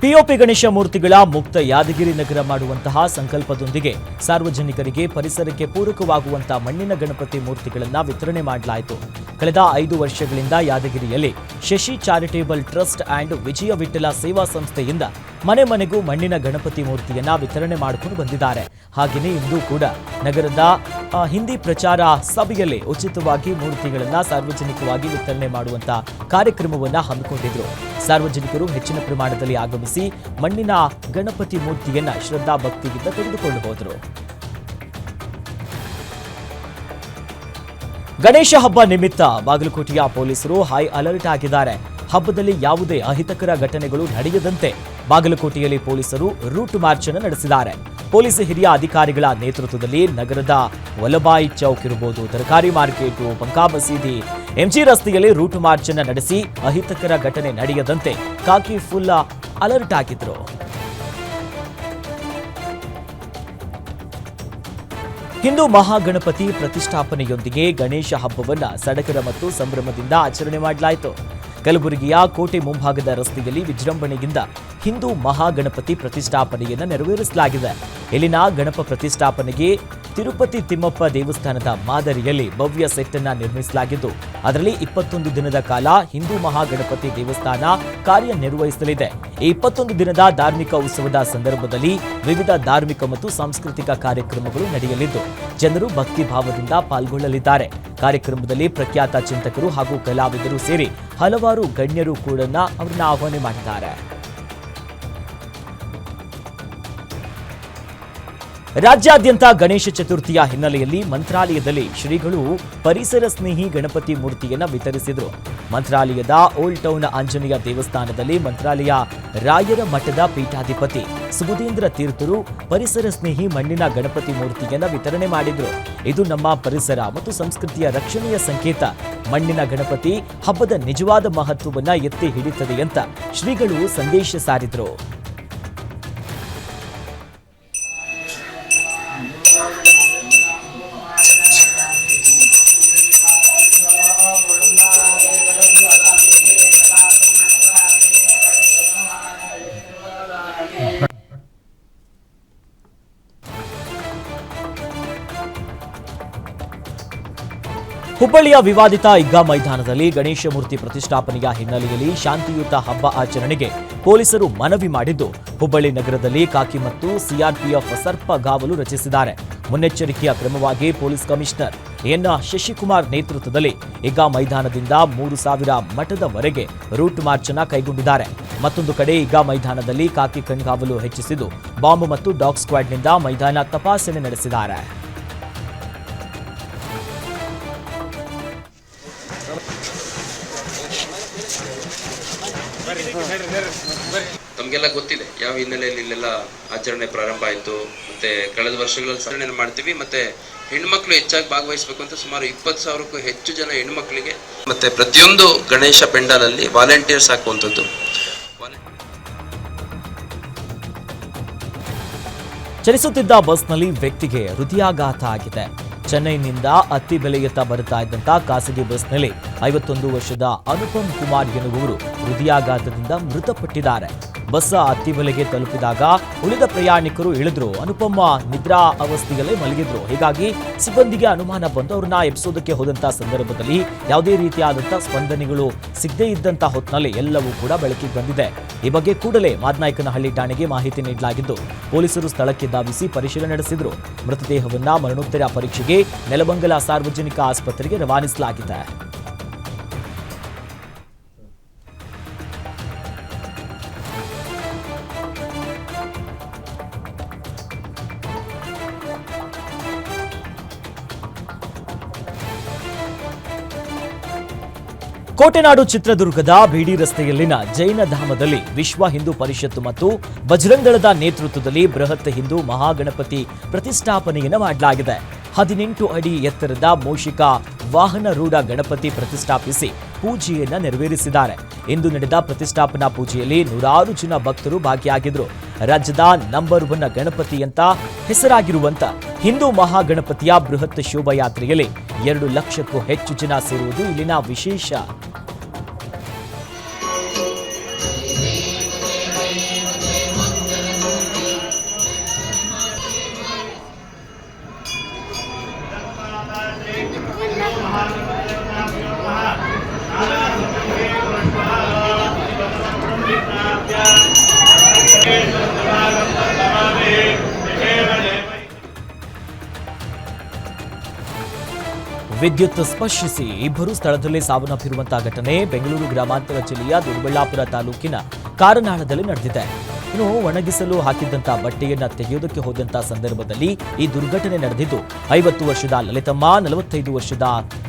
ಪಿಒಪಿ ಗಣೇಶ ಮೂರ್ತಿಗಳ ಮುಕ್ತ ಯಾದಗಿರಿ ನಗರ ಮಾಡುವಂತಹ ಸಂಕಲ್ಪದೊಂದಿಗೆ ಸಾರ್ವಜನಿಕರಿಗೆ ಪರಿಸರಕ್ಕೆ ಪೂರಕವಾಗುವಂತಹ ಮಣ್ಣಿನ ಗಣಪತಿ ಮೂರ್ತಿಗಳನ್ನು ವಿತರಣೆ ಮಾಡಲಾಯಿತು. ಕಳೆದ ಐದು ವರ್ಷಗಳಿಂದ ಯಾದಗಿರಿಯಲ್ಲಿ Shashi charitable trust and Vijaya Vithala Seva ಸಂಸ್ಥೆಯಿಂದ ಮನೆ ಮನೆಗೂ ಮಣ್ಣಿನ ಗಣಪತಿ ಮೂರ್ತಿಯನ್ನ ವಿತರಣೆ ಮಾಡಿಕೊಂಡು ಬಂದಿದ್ದಾರೆ. ಹಾಗೆಯೇ ಇಂದು ಕೂಡ ನಗರದ ಹಿಂದಿ ಪ್ರಚಾರ ಸಭೆಯಲ್ಲಿ ಉಚಿತವಾಗಿ ಮೂರ್ತಿಗಳನ್ನ ಸಾರ್ವಜನಿಕವಾಗಿ ವಿತರಣೆ ಮಾಡುವಂತ ಕಾರ್ಯಕ್ರಮವನ್ನ ಹಮ್ಮಿಕೊಂಡಿದ್ರು. ಸಾರ್ವಜನಿಕರು ಹೆಚ್ಚಿನ ಪ್ರಮಾಣದಲ್ಲಿ ಆಗಮಿಸಿ ಮಣ್ಣಿನ ಗಣಪತಿ ಮೂರ್ತಿಯನ್ನ ಶ್ರದ್ಧಾ ಭಕ್ತಿಯಿಂದ ತೆಗೆದುಕೊಂಡು ಹೋದರು. ಗಣೇಶ ಹಬ್ಬ ನಿಮಿತ್ತ ಬಾಗಲಕೋಟೆಯ ಪೊಲೀಸರು ಹೈ ಅಲರ್ಟ್ ಆಗಿದ್ದಾರೆ. ಹಬ್ಬದಲ್ಲಿ ಯಾವುದೇ ಅಹಿತಕರ ಘಟನೆಗಳು ನಡೆಯದಂತೆ ಬಾಗಲಕೋಟೆಯಲ್ಲಿ ಪೊಲೀಸರು ರೂಟ್ ಮಾರ್ಚ್ ಅನ್ನು ನಡೆಸಿದ್ದಾರೆ. ಪೊಲೀಸ್ ಹಿರಿಯ ಅಧಿಕಾರಿಗಳ ನೇತೃತ್ವದಲ್ಲಿ ನಗರದ ವಲಬಾಯಿ ಚೌಕ್ ಇರಬಹುದು. ತರಕಾರಿ ಮಾರ್ಕೆಟು ಬಂಕಾ ಮಸೀದಿ ಎಂಜಿ ರಸ್ತೆಯಲ್ಲಿ ರೂಟ್ ಮಾರ್ಚ್ ಅನ್ನು ನಡೆಸಿ ಅಹಿತಕರ ಘಟನೆ ನಡೆಯದಂತೆ ಕಾಕಿ ಫುಲ್ಲ ಅಲರ್ಟ್ ಆಗಿದ್ರು ಹಿಂದೂ ಮಹಾಗಣಪತಿ ಪ್ರತಿಷ್ಠಾಪನೆಯೊಂದಿಗೆ ಗಣೇಶ ಹಬ್ಬವನ್ನ ಸಡಗರ ಮತ್ತು ಸಂಭ್ರಮದಿಂದ ಆಚರಣೆ ಮಾಡಲಾಯಿತು. ಕಲಬುರಗಿಯ ಕೋಟೆ ಮುಂಭಾಗದ ರಸ್ತೆಯಲ್ಲಿ ವಿಜೃಂಭಣೆಯಿಂದ ಹಿಂದೂ ಮಹಾಗಣಪತಿ ಪ್ರತಿಷ್ಠಾಪನೆಯನ್ನು ನೆರವೇರಿಸಲಾಗಿದೆ. ಇಲ್ಲಿನ ಗಣಪ ಪ್ರತಿಷ್ಠಾಪನೆಗೆ ತಿರುಪತಿ ತಿಮ್ಮಪ್ಪ ದೇವಸ್ಥಾನದ ಮಾದರಿಯಲ್ಲಿ ಭವ್ಯ ಸೆಟ್ ಅನ್ನ ನಿರ್ಮಿಸಲಾಗಿದ್ದು, ಅದರಲ್ಲಿ ಇಪ್ಪತ್ತೊಂದು ದಿನದ ಕಾಲ ಹಿಂದೂ ಮಹಾಗಣಪತಿ ದೇವಸ್ಥಾನ ಕಾರ್ಯನಿರ್ವಹಿಸಲಿದೆ. ಈ ಇಪ್ಪತ್ತೊಂದು ದಿನದ ಧಾರ್ಮಿಕ ಉತ್ಸವದ ಸಂದರ್ಭದಲ್ಲಿ ವಿವಿಧ ಧಾರ್ಮಿಕ ಮತ್ತು ಸಾಂಸ್ಕೃತಿಕ ಕಾರ್ಯಕ್ರಮಗಳು ನಡೆಯಲಿದ್ದು, ಜನರು ಭಕ್ತಿ ಭಾವದಿಂದ ಪಾಲ್ಗೊಳ್ಳಲಿದ್ದಾರೆ. ಕಾರ್ಯಕ್ರಮದಲ್ಲಿ ಪ್ರಖ್ಯಾತ ಚಿಂತಕರು ಹಾಗೂ ಕಲಾವಿದರು ಸೇರಿ ಹಲವಾರು ಗಣ್ಯರು ಕೂಡ ಅವರನ್ನ ಆಹ್ವಾನ ಮಾಡಿದ್ದಾರೆ. ರಾಜ್ಯಾದ್ಯಂತ ಗಣೇಶ ಚತುರ್ಥಿಯ ಹಿನ್ನೆಲೆಯಲ್ಲಿ ಮಂತ್ರಾಲಯದಲ್ಲಿ ಶ್ರೀಗಳು ಪರಿಸರ ಸ್ನೇಹಿ ಗಣಪತಿ ಮೂರ್ತಿಯನ್ನು ವಿತರಿಸಿದರು. ಮಂತ್ರಾಲಯದ ಓಲ್ಡ್ ಟೌನ್ ಆಂಜನೇಯ ದೇವಸ್ಥಾನದಲ್ಲಿ ಮಂತ್ರಾಲಯ ರಾಯರ ಮಠದ ಪೀಠಾಧಿಪತಿ ಸುಬುಧೇಂದ್ರ ತೀರ್ಥರು ಪರಿಸರ ಸ್ನೇಹಿ ಮಣ್ಣಿನ ಗಣಪತಿ ಮೂರ್ತಿಯನ್ನು ವಿತರಣೆ ಮಾಡಿದರು. ಇದು ನಮ್ಮ ಪರಿಸರ ಮತ್ತು ಸಂಸ್ಕೃತಿಯ ರಕ್ಷಣೆಯ ಸಂಕೇತ. ಮಣ್ಣಿನ ಗಣಪತಿ ಹಬ್ಬದ ನಿಜವಾದ ಮಹತ್ವವನ್ನು ಎತ್ತಿ ಹಿಡಿತದೆ ಅಂತ ಶ್ರೀಗಳು ಸಂದೇಶ ಸಾರಿದ್ರು. ಹುಬ್ಬಳ್ಳಿಯ ವಿವಾದಿತ ಇಗ್ಗಾ ಮೈದಾನದಲ್ಲಿ ಗಣೇಶ ಮೂರ್ತಿ ಪ್ರತಿಷ್ಠಾಪನೆಯ ಹಿನ್ನೆಲೆಯಲ್ಲಿ ಶಾಂತಿಯುತ ಹಬ್ಬ ಆಚರಣೆಗೆ ಪೊಲೀಸರು ಮನವಿ ಮಾಡಿದ್ದು, ಹುಬ್ಬಳ್ಳಿ ನಗರದಲ್ಲಿ ಕಾಕಿ ಮತ್ತು ಸಿಆರ್ಪಿಎಫ್ ಸರ್ಪಗಾವಲು ರಚಿಸಿದ್ದಾರೆ. ಮುನ್ನೆಚ್ಚರಿಕೆಯ ಕ್ರಮವಾಗಿ ಪೊಲೀಸ್ ಕಮಿಷನರ್ ಎನ್ ಶಶಿಕುಮಾರ್ ನೇತೃತ್ವದಲ್ಲಿ ಇಗ್ಗಾ ಮೈದಾನದಿಂದ ಮೂರು ಸಾವಿರ ಮಠದವರೆಗೆ ರೂಟ್ ಮಾರ್ಚ್ ಅನ್ನು ಕೈಗೊಂಡಿದ್ದಾರೆ. ಮತ್ತೊಂದು ಕಡೆ ಇಗ್ಗಾ ಮೈದಾನದಲ್ಲಿ ಕಾಕಿ ಕಣ್ಗಾವಲು ಹೆಚ್ಚಿಸಿದ್ದು, ಬಾಂಬ್ ಮತ್ತು ಡಾಗ್ ಸ್ಕ್ವಾಡ್ನಿಂದ ಮೈದಾನ ತಪಾಸಣೆ ನಡೆಸಿದ್ದಾರೆ. ನಮಗೆಲ್ಲ ಗೊತ್ತಿದೆ ಯಾವ ಹಿನ್ನೆಲೆಯಲ್ಲಿ ಇಲ್ಲೆಲ್ಲ ಆಚರಣೆ ಪ್ರಾರಂಭ ಆಯಿತು ಮತ್ತೆ ಕಳೆದ ವರ್ಷಗಳಲ್ಲಿ ಆಚರಣೆ ಮಾಡ್ತೀವಿ ಮತ್ತೆ ಹೆಣ್ಮಕ್ಳು ಹೆಚ್ಚಾಗಿ ಭಾಗವಹಿಸಬೇಕು ಅಂತ ಸುಮಾರು ಇಪ್ಪತ್ತು ಸಾವಿರಕ್ಕೂ ಹೆಚ್ಚು ಜನ ಹೆಣ್ಮಕ್ಳಿಗೆ. ಮತ್ತೆ ಪ್ರತಿಯೊಂದು ಗಣೇಶ ಪೆಂಡಾಲಲ್ಲಿ ವಾಲಂಟಿಯರ್ಸ್ ಹಾಕುವಂಥದ್ದು. ಚಲಿಸುತ್ತಿದ್ದ ಬಸ್ನಲ್ಲಿ ವ್ಯಕ್ತಿಗೆ ಹೃದಯಾಘಾತ ಆಗಿದೆ. ಚೆನ್ನೈನಿಂದ ಅತ್ತಿ ಬೆಲೆಯತ್ತ ಬರುತ್ತಾ ಇದ್ದಂತ ಖಾಸಗಿ ಬಸ್ನಲ್ಲಿ ಐವತ್ತೊಂದು ವರ್ಷದ ಅನುಪಮ್ ಕುಮಾರ್ ಎನ್ನುವರು ಹೃದಯಾಘಾತದಿಂದ ಮೃತಪಟ್ಟಿದ್ದಾರೆ. ಬಸ್ ಅತ್ತಿಬೆಲೆಗೆ ತಲುಪಿದಾಗ ಉಳಿದ ಪ್ರಯಾಣಿಕರು ಇಳಿದ್ರು. ಅನುಪಮ್ಮ ನಿದ್ರಾ ಅವಸ್ಥೆಯಲ್ಲೇ ಮಲಗಿದ್ರು. ಹೀಗಾಗಿ ಸಿಬ್ಬಂದಿಗೆ ಅನುಮಾನ ಬಂದು ಅವ್ರನ್ನ ಎಬ್ಸೋದಕ್ಕೆ ಹೋದಂತ ಸಂದರ್ಭದಲ್ಲಿ ಯಾವುದೇ ರೀತಿಯಾದಂತಹ ಸ್ಪಂದನೆಗಳು ಸಿಗದೇ ಇದ್ದಂತಹ ಹೊತ್ತಿನಲ್ಲಿ ಎಲ್ಲವೂ ಕೂಡ ಬೆಳಕಿಗೆ ಬಂದಿದೆ. ಈ ಬಗ್ಗೆ ಕೂಡಲೇ ಮಾದನಾಯಕನಹಳ್ಳಿ ಠಾಣೆಗೆ ಮಾಹಿತಿ ನೀಡಲಾಗಿದ್ದು, ಪೊಲೀಸರು ಸ್ಥಳಕ್ಕೆ ಧಾವಿಸಿ ಪರಿಶೀಲನೆ ನಡೆಸಿದ್ರು. ಮೃತದೇಹವನ್ನ ಮರಣೋತ್ತರ ಪರೀಕ್ಷೆಗೆ ನೆಲಮಂಗಲ ಸಾರ್ವಜನಿಕ ಆಸ್ಪತ್ರೆಗೆ ರವಾನಿಸಲಾಗಿದೆ. ಕೋಟೆನಾಡು ಚಿತ್ರದುರ್ಗದ ಬಿಡಿ ರಸ್ತೆಯಲ್ಲಿನ ಜೈನ ಧಾಮದಲ್ಲಿ ವಿಶ್ವ ಹಿಂದೂ ಪರಿಷತ್ತು ಮತ್ತು ಬಜರಂಗದಳದ ನೇತೃತ್ವದಲ್ಲಿ ಬೃಹತ್ ಹಿಂದೂ ಮಹಾಗಣಪತಿ ಪ್ರತಿಷ್ಠಾಪನೆಯನ್ನು ಮಾಡಲಾಗಿದೆ. ಹದಿನೆಂಟು ಅಡಿ ಎತ್ತರದ ಮೂಷಿಕ ವಾಹನ ರೂಢ ಗಣಪತಿ ಪ್ರತಿಷ್ಠಾಪಿಸಿ ಪೂಜೆಯನ್ನ ನೆರವೇರಿಸಿದ್ದಾರೆ. ಇಂದು ನಡೆದ ಪ್ರತಿಷ್ಠಾಪನಾ ಪೂಜೆಯಲ್ಲಿ ನೂರಾರು ಜನ ಭಕ್ತರು ಭಾಗಿಯಾಗಿದ್ದರು. ರಾಜ್ಯದ ನಂಬರ್ ಒನ್ ಗಣಪತಿ ಅಂತ ಹೆಸರಾಗಿರುವಂತ ಹಿಂದೂ ಮಹಾಗಣಪತಿಯ ಬೃಹತ್ ಶೋಭಾಯಾತ್ರೆಯಲ್ಲಿ ಎರಡು ಲಕ್ಷಕ್ಕೂ ಹೆಚ್ಚು ಜನ ಸೇರುವುದು ಇಲ್ಲಿನ ವಿಶೇಷ. ವಿದ್ಯುತ್ ಸ್ಪರ್ಶಿಸಿ ಇಬ್ಬರು ಸ್ಥಳದಲ್ಲೇ ಸಾವನ್ನಪ್ಪಿರುವಂತಹ ಘಟನೆ ಬೆಂಗಳೂರು ಗ್ರಾಮಾಂತರ ಜಿಲ್ಲೆಯ ದೊಡ್ಡಬಳ್ಳಾಪುರ ತಾಲೂಕಿನ ಕಾರನಾಳದಲ್ಲಿ ನಡೆದಿದೆ. ಇನ್ನು ಒಣಗಿಸಲು ಹಾಕಿದ್ದಂತಹ ಬಟ್ಟೆಯನ್ನ ತೆಗೆಯುವುದಕ್ಕೆ ಹೋದಂತಹ ಸಂದರ್ಭದಲ್ಲಿ ಈ ದುರ್ಘಟನೆ ನಡೆದಿದ್ದು, ಐವತ್ತು ವರ್ಷದ ಲಲಿತಮ್ಮ, ನಲವತ್ತೈದು ವರ್ಷದ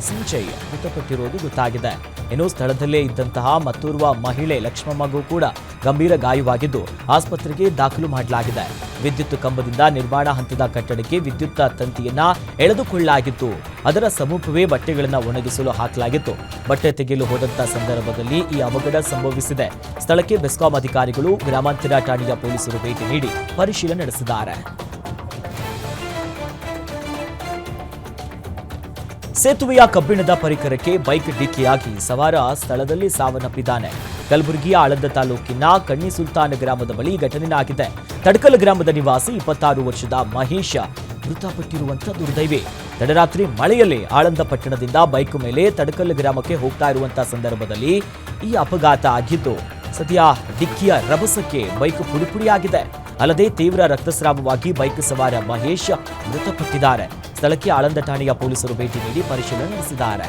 ಸಂಜಯ್ ಮೃತಪಟ್ಟಿರುವುದು ಗೊತ್ತಾಗಿದೆ. ಇನ್ನು ಸ್ಥಳದಲ್ಲೇ ಇದ್ದಂತಹ ಮತ್ತೋರ್ವ ಮಹಿಳೆ ಲಕ್ಷ್ಮಮ್ಮಗೂ ಕೂಡ ಗಂಭೀರ ಗಾಯವಾಗಿದ್ದು ಆಸ್ಪತ್ರೆಗೆ ದಾಖಲು ಮಾಡಲಾಗಿದೆ. ವಿದ್ಯುತ್ ಕಂಬದಿಂದ ನಿರ್ಮಾಣ ಹಂತದ ಕಟ್ಟಡಕ್ಕೆ ವಿದ್ಯುತ್ ತಂತಿಯನ್ನ ಎಳೆದುಕೊಳ್ಳಲಾಗಿತ್ತು. ಅದರ ಸಮೀಪವೇ ಬಟ್ಟೆಗಳನ್ನು ಒಣಗಿಸಲು ಹಾಕಲಾಗಿತ್ತು. ಬಟ್ಟೆ ತೆಗೆಯಲು ಹೋದಂತಹ ಸಂದರ್ಭದಲ್ಲಿ ಈ ಅವಘಡ ಸಂಭವಿಸಿದೆ. ಸ್ಥಳಕ್ಕೆ ಬೆಸ್ಕಾಂ ಅಧಿಕಾರಿಗಳು ಗ್ರಾಮಾಂತರ ಠಾಣೆಯ ಪೊಲೀಸರು ಭೇಟಿ ನೀಡಿ ಪರಿಶೀಲನೆ ನಡೆಸಿದ್ದಾರೆ. ಸೇತುವೆಯ ಕಬ್ಬಿಣದ ಪರಿಕರಕ್ಕೆ ಬೈಕ್ ಡಿಕ್ಕಿಯಾಗಿ ಸವಾರ ಸ್ಥಳದಲ್ಲಿ ಸಾವನ್ನಪ್ಪಿದ್ದಾನೆ. ಕಲಬುರಗಿಯ ಆಳಂದ ತಾಲೂಕಿನ ಕಣ್ಣಿ ಸುಲ್ತಾನ್ ಗ್ರಾಮದ ಬಳಿ ಘಟನೆ ಆಗಿದೆ ತಡಕಲ್ ಗ್ರಾಮದ ನಿವಾಸಿ ಇಪ್ಪತ್ತಾರು ವರ್ಷದ ಮಹೇಶ ಮೃತಪಟ್ಟಿರುವಂತಹ ದುರ್ದೈವಿ. ತಡರಾತ್ರಿ ಮಳೆಯಲ್ಲಿ ಆಳಂದ ಪಟ್ಟಣದಿಂದ ಬೈಕ್ ಮೇಲೆ ತಡಕಲ್ ಗ್ರಾಮಕ್ಕೆ ಹೋಗ್ತಾ ಇರುವಂತಹ ಸಂದರ್ಭದಲ್ಲಿ ಈ ಅಪಘಾತ ಆಗಿದ್ದು, ಸದ್ಯ ಡಿಕ್ಕಿಯ ರಭಸಕ್ಕೆ ಬೈಕ್ ಪುಡಿಪುಡಿಯಾಗಿದೆ. ಅಲ್ಲದೆ ತೀವ್ರ ರಕ್ತಸ್ರಾವವಾಗಿ ಬೈಕ್ ಸವಾರ ಮಹೇಶ್ ಮೃತಪಟ್ಟಿದ್ದಾರೆ. ಸ್ಥಳಕ್ಕೆ ಆಳಂದ ಠಾಣೆಯ ಪೊಲೀಸರು ಭೇಟಿ ನೀಡಿ ಪರಿಶೀಲನೆ ನಡೆಸಿದ್ದಾರೆ.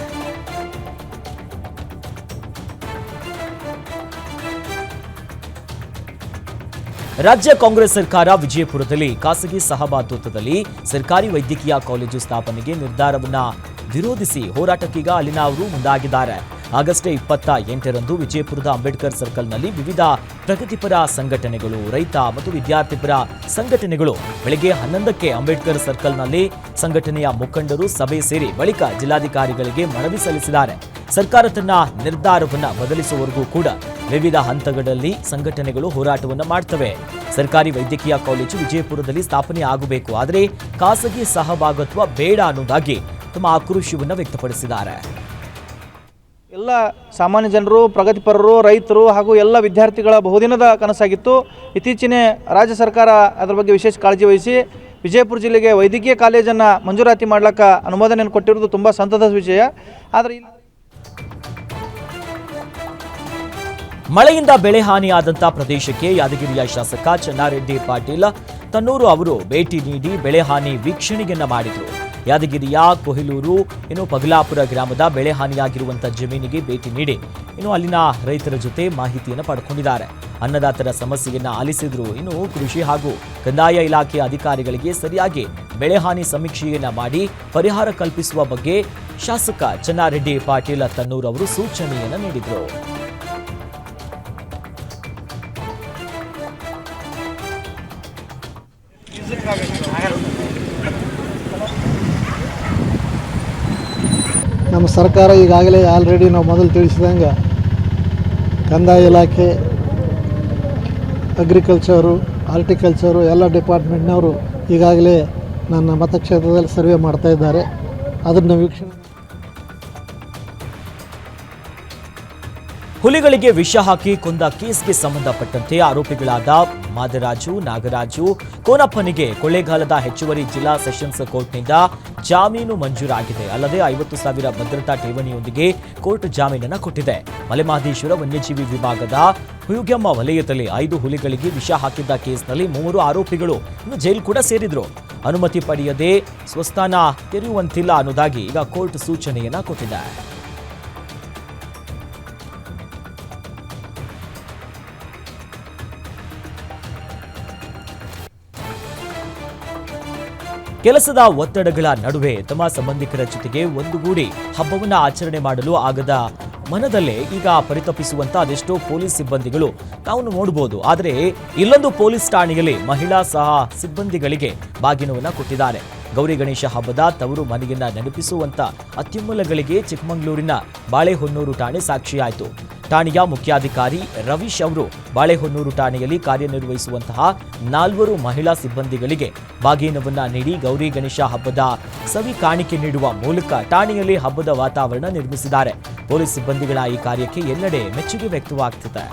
ರಾಜ್ಯ ಕಾಂಗ್ರೆಸ್ ಸರ್ಕಾರ ವಿಜಯಪುರದಲ್ಲಿ ಖಾಸಗಿ ಸಹಭಾಗಿತ್ವದಲ್ಲಿ ಸರ್ಕಾರಿ ವೈದ್ಯಕೀಯ ಕಾಲೇಜು ಸ್ಥಾಪನೆಗೆ ನಿರ್ಧಾರವನ್ನ ವಿರೋಧಿಸಿ ಹೋರಾಟಕ್ಕೀಗ ಅಲ್ಲಿನ ಅವರು ಮುಂದಾಗಿದ್ದಾರೆ. ಆಗಸ್ಟ್ ಇಪ್ಪತ್ತ ಎಂಟರಂದು ವಿಜಯಪುರದ ಅಂಬೇಡ್ಕರ್ ಸರ್ಕಲ್ನಲ್ಲಿ ವಿವಿಧ ಪ್ರಗತಿಪರ ಸಂಘಟನೆಗಳು, ರೈತ ಮತ್ತು ವಿದ್ಯಾರ್ಥಿಪರ ಸಂಘಟನೆಗಳು ಬೆಳಗ್ಗೆ ಹನ್ನೊಂದಕ್ಕೆ ಅಂಬೇಡ್ಕರ್ ಸರ್ಕಲ್ನಲ್ಲಿ ಸಂಘಟನೆಯ ಮುಖಂಡರು ಸಭೆ ಸೇರಿ ಬಳಿಕ ಜಿಲ್ಲಾಧಿಕಾರಿಗಳಿಗೆ ಮನವಿ ಸಲ್ಲಿಸಿದ್ದಾರೆ. ಸರ್ಕಾರ ತನ್ನ ನಿರ್ಧಾರವನ್ನು ಬದಲಿಸುವವರೆಗೂ ಕೂಡ ವಿವಿಧ ಹಂತಗಳಲ್ಲಿ ಸಂಘಟನೆಗಳು ಹೋರಾಟವನ್ನು ಮಾಡ್ತವೆ. ಸರ್ಕಾರಿ ವೈದ್ಯಕೀಯ ಕಾಲೇಜು ವಿಜಯಪುರದಲ್ಲಿ ಸ್ಥಾಪನೆ ಆಗಬೇಕು. ಆದರೆ ಖಾಸಗಿ ಸಹಭಾಗತ್ವ ಬೇಡ ಅನ್ನೋದಾಗಿ ತಮ್ಮ ಆಕ್ರೋಶವನ್ನು ವ್ಯಕ್ತಪಡಿಸಿದ್ದಾರೆ. ಎಲ್ಲ ಸಾಮಾನ್ಯ ಜನರು, ಪ್ರಗತಿಪರರು, ರೈತರು ಹಾಗೂ ಎಲ್ಲ ವಿದ್ಯಾರ್ಥಿಗಳ ಬಹುದಿನದ ಕನಸಾಗಿತ್ತು. ಇತ್ತೀಚಿನ ರಾಜ್ಯ ಸರ್ಕಾರ ಅದರ ಬಗ್ಗೆ ವಿಶೇಷ ಕಾಳಜಿ ವಹಿಸಿ ವಿಜಯಪುರ ಜಿಲ್ಲೆಗೆ ವೈದ್ಯಕೀಯ ಕಾಲೇಜನ್ನು ಮಂಜೂರಾತಿ ಮಾಡ್ಲಿಕ್ಕೆ ಅನುಮೋದನೆಯನ್ನು ಕೊಟ್ಟಿರೋದು ತುಂಬ ಸಂತಸದ ವಿಷಯ ಆದರೆ ಮಳೆಯಿಂದ ಬೆಳೆ ಹಾನಿಯಾದಂಥ ಪ್ರದೇಶಕ್ಕೆ ಯಾದಗಿರಿಯ ಶಾಸಕ ಚೆನ್ನಾರೆಡ್ಡಿ ಪಾಟೀಲ್, ತನ್ನೂರು ಅವರು ಭೇಟಿ ನೀಡಿ ಬೆಳೆ ಹಾನಿ ವೀಕ್ಷಣೆಯನ್ನ ಮಾಡಿದರು. ಯಾದಗಿರಿಯ ಕೊಹಿಲೂರು ಇನ್ನು ಪಗಲಾಪುರ ಗ್ರಾಮದ ಬೆಳೆ ಹಾನಿಯಾಗಿರುವಂಥ ಜಮೀನಿಗೆ ಭೇಟಿ ನೀಡಿ. ಇನ್ನು ಅಲ್ಲಿನ ರೈತರ ಜೊತೆ ಮಾಹಿತಿಯನ್ನು ಪಡ್ಕೊಂಡಿದ್ದಾರೆ. ಅನ್ನದಾತರ ಸಮಸ್ಯೆಯನ್ನು ಆಲಿಸಿದ್ರು ಇನ್ನು ಕೃಷಿ ಹಾಗೂ ಕಂದಾಯ ಇಲಾಖೆ ಅಧಿಕಾರಿಗಳಿಗೆ ಸರಿಯಾಗಿ ಬೆಳೆ ಹಾನಿ ಸಮೀಕ್ಷೆಯನ್ನ ಮಾಡಿ ಪರಿಹಾರ ಕಲ್ಪಿಸುವ ಬಗ್ಗೆ ಶಾಸಕ ಚನ್ನಾರೆಡ್ಡಿ ಪಾಟೀಲ ತನ್ನೂರ್ ಅವರು ಸೂಚನೆಯನ್ನ ನೀಡಿದರು. ನಮ್ಮ ಸರ್ಕಾರ ಈಗಾಗಲೇ ಆಲ್ರೆಡಿ ನಾವು ಮೊದಲು ತಿಳಿಸಿದಂಗೆ ಕಂದಾಯ ಇಲಾಖೆ ಅಗ್ರಿಕಲ್ಚರು ಹಾರ್ಟಿಕಲ್ಚರು ಎಲ್ಲ ಡಿಪಾರ್ಟ್ಮೆಂಟ್ನವರು ಈಗಾಗಲೇ ನನ್ನ ಮತಕ್ಷೇತ್ರದಲ್ಲಿ ಸರ್ವೆ ಮಾಡ್ತಾ ಇದ್ದಾರೆ. ಅದನ್ನು ವೀಕ್ಷಣೆ ಹುಲಿಗಳಿಗೆ ವಿಷ ಹಾಕಿ ಕೊಂದ ಕೇಸ್ಗೆ ಸಂಬಂಧಪಟ್ಟಂತೆ ಆರೋಪಿಗಳಾದ ಮಾದರಾಜು, ನಾಗರಾಜು, ಕೋನಪ್ಪನಿಗೆ ಕೊಳ್ಳೇಗಾಲದ ಹೆಚ್ಚುವರಿ ಜಿಲ್ಲಾ ಸೆಷನ್ಸ್ ಕೋರ್ಟ್ನಿಂದ ಜಾಮೀನು ಮಂಜೂರಾಗಿದೆ. ಅಲ್ಲದೆ ಐವತ್ತು ಸಾವಿರ ಭದ್ರತಾ ಠೇವಣಿಯೊಂದಿಗೆ ಕೋರ್ಟ್ ಜಾಮೀನನ್ನು ಕೊಟ್ಟಿದೆ. ಮಲೆಮಹದೇಶ್ವರ ವನ್ಯಜೀವಿ ವಿಭಾಗದ ಹುಯುಗಮ್ಮ ವಲಯದಲ್ಲಿ ಐದು ಹುಲಿಗಳಿಗೆ ವಿಷ ಹಾಕಿದ್ದ ಕೇಸ್ನಲ್ಲಿ ಮೂವರು ಆರೋಪಿಗಳು ಇನ್ನು ಜೈಲು ಕೂಡ ಸೇರಿದ್ರು. ಅನುಮತಿ ಪಡೆಯದೆ ಸ್ವಸ್ಥಾನ ತೆರೆಯುವಂತಿಲ್ಲ ಅನ್ನೋದಾಗಿ ಈಗ ಕೋರ್ಟ್ ಸೂಚನೆಯನ್ನ ಕೊಟ್ಟಿದೆ. ಕೆಲಸದ ಒತ್ತಡಗಳ ನಡುವೆ ತಮ್ಮ ಸಂಬಂಧಿಕರ ಜೊತೆಗೆ ಒಂದುಗೂಡಿ ಹಬ್ಬವನ್ನ ಆಚರಣೆ ಮಾಡಲು ಆಗದ ಮನದಲ್ಲೇ ಈಗ ಪರಿತಪಿಸುವಂತಹ ಅದೆಷ್ಟೋ ಪೊಲೀಸ್ ಸಿಬ್ಬಂದಿಗಳು ನಾವು ನೋಡಬಹುದು ಆದರೆ ಇಲ್ಲೊಂದು ಪೊಲೀಸ್ ಠಾಣೆಯಲ್ಲಿ ಮಹಿಳಾ ಸಹ ಸಿಬ್ಬಂದಿಗಳಿಗೆ ಬಾಗಿನವನ್ನ ಕೊಟ್ಟಿದ್ದಾರೆ. ಗೌರಿ ಗಣೇಶ ಹಬ್ಬದ ತವರು ಮನೆಯನ್ನ ನೆನಪಿಸುವಂತ ಅತ್ಯುಮ್ಮಲಗಳಿಗೆ ಚಿಕ್ಕಮಗಳೂರಿನ ಬಾಳೆಹೊನ್ನೂರು ಠಾಣೆ ಸಾಕ್ಷಿಯಾಯಿತು. ಠಾಣೆಯ ಮುಖ್ಯಾಧಿಕಾರಿ ರವೀಶ್ ಅವರು ಬಾಳೆಹೊನ್ನೂರು ಠಾಣೆಯಲ್ಲಿ ಕಾರ್ಯನಿರ್ವಹಿಸುವಂತಹ ನಾಲ್ವರು ಮಹಿಳಾ ಸಿಬ್ಬಂದಿಗಳಿಗೆ ಬಾಗಿನವನ್ನ ನೀಡಿ ಗೌರಿ ಗಣೇಶ ಹಬ್ಬದ ಸವಿ ಕಾಣಿಕೆ ನೀಡುವ ಮೂಲಕ ಠಾಣೆಯಲ್ಲಿ ಹಬ್ಬದ ವಾತಾವರಣ ನಿರ್ಮಿಸಿದ್ದಾರೆ. ಪೊಲೀಸ್ ಸಿಬ್ಬಂದಿಗಳ ಈ ಕಾರ್ಯಕ್ಕೆ ಎಲ್ಲೆಡೆ ಮೆಚ್ಚುಗೆ ವ್ಯಕ್ತವಾಗ್ತಿದೆ.